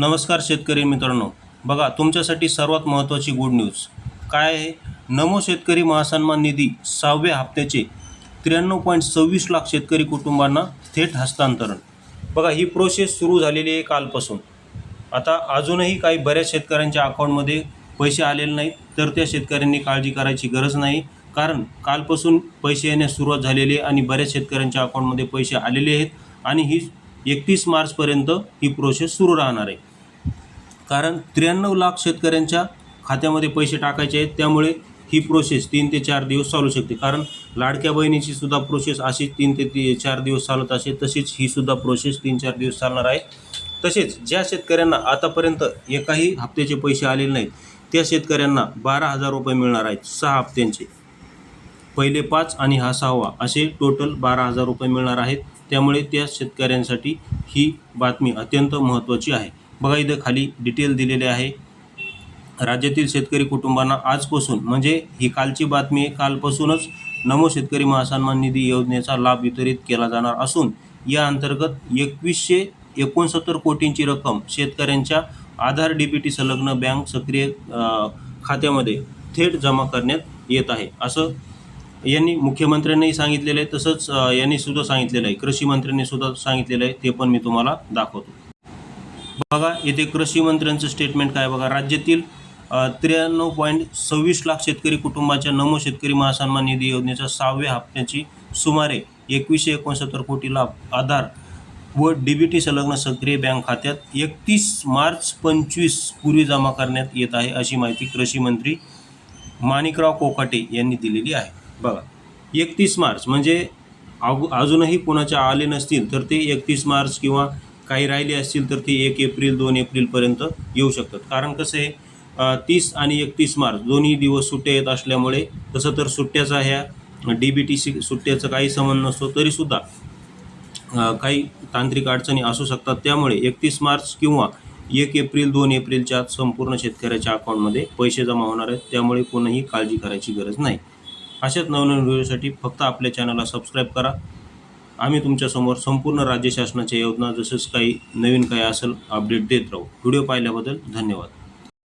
नमस्कार शेतकरी मित्रांनो. बघा तुमच्यासाठी सर्वात महत्त्वाची गुड न्यूज काय आहे? नमो शेतकरी महासन्मान निधी सहाव्या हप्त्याचे त्र्याण्णव पॉईंट सव्वीस लाख शेतकरी कुटुंबांना थेट हस्तांतरण. बघा ही प्रोसेस सुरू झालेली आहे कालपासून. आता अजूनही काही बऱ्याच शेतकऱ्यांच्या अकाउंटमध्ये पैसे आलेले नाहीत तर त्या शेतकऱ्यांनी काळजी करायची गरज नाही. कारण कालपासून पैसे येण्यास सुरुवात झालेली आहे आणि बऱ्याच शेतकऱ्यांच्या अकाउंटमध्ये पैसे आलेले आहेत आणि ही एकतीस मार्चपर्यंत ही प्रोसेस सुरू राहणार आहे. कारण त्र्याण्णव लाख शेतकऱ्यांच्या खात्यामध्ये पैसे टाकायचे आहेत त्यामुळे ही प्रोसेस तीन ते चार दिवस चालू शकते. कारण लाडक्या बहिणीची सुद्धा प्रोसेस अशी तीन ते ती चार दिवस चालत असेल तशीच ही सुद्धा प्रोसेस तीन चार दिवस चालणार आहे. तसेच ज्या शेतकऱ्यांना आतापर्यंत एकाही हप्त्याचे पैसे आलेले नाहीत त्या शेतकऱ्यांना बारा हजार रुपये मिळणार आहेत सहा हप्त्यांचे. पहिले पाच आणि हा सहावा असे टोटल बारा हजार रुपये मिळणार आहेत. त्यामुळे त्या शेतकऱ्यांसाठी ही बातमी अत्यंत महत्त्वाची आहे. बघा इथं खाली डिटेल दिलेले आहे. राज्यातील शेतकरी कुटुंबांना आजपासून म्हणजे ही कालची बातमी आहे कालपासूनच नमो शेतकरी महासन्मान निधी योजनेचा लाभ वितरित केला जाणार असून या अंतर्गत एकवीसशे एकोणसत्तर कोटींची रक्कम शेतकऱ्यांच्या आधार डी बी टी संलग्न बँक सक्रिय खात्यामध्ये थेट जमा करण्यात येत आहे. असं यांनी मुख्यमंत्र्यांनी सांगितलेलं आहे तसंच यांनी सुद्धा सांगितलेलं आहे. कृषी मंत्र्यांनी सुद्धा सांगितलेलं आहे ते पण मी तुम्हाला दाखवतो. बघा येथे कृषी मंत्र्यांचं स्टेटमेंट काय बघा. राज्यातील त्र्याण्णव पॉईंट सव्वीस लाख शेतकरी कुटुंबाच्या नमो शेतकरी महासन्मान निधी योजनेच्या सहाव्या हप्त्याची सुमारे एकवीसशे एकोणसत्तर कोटी लाभ आधार व डी बी टी संलग्न सक्रिय बँक खात्यात एकतीस मार्च पंचवीस पूर्वी जमा करण्यात येत आहे अशी माहिती कृषी मंत्री माणिकराव कोकाटे यांनी दिलेली आहे. बघा एकतीस मार्च म्हणजे अगो अजूनही कोणाच्या आले नसतील तर ते एकतीस मार्च किंवा काही राहिले असतील तर ते एक एप्रिल दोन एप्रिलपर्यंत येऊ शकतात. कारण कसं आहे तीस आणि एकतीस मार्च दोन्ही दिवस सुट्ट्या येत असल्यामुळे तसं तर सुट्ट्याचा ह्या डी बी टी सी सुट्ट्याचा काही संबंध नसतो तरीसुद्धा काही तांत्रिक अडचणी असू शकतात. त्यामुळे एकतीस मार्च किंवा एक एप्रिल दोन एप्रिलच्या आत संपूर्ण शेतकऱ्याच्या अकाउंटमध्ये पैसे जमा होणार आहेत. त्यामुळे कोणीही काळजी करायची गरज नाही. अशाच नवनवीन व्हिडिओसाठी फक्त आपल्या चॅनलला सबस्क्राईब करा. आम्ही तुमच्यासमोर संपूर्ण राज्य शासनाच्या योजना जसंच काही नवीन काही असेल अपडेट देत राहू. व्हिडिओ पाहिल्याबद्दल धन्यवाद.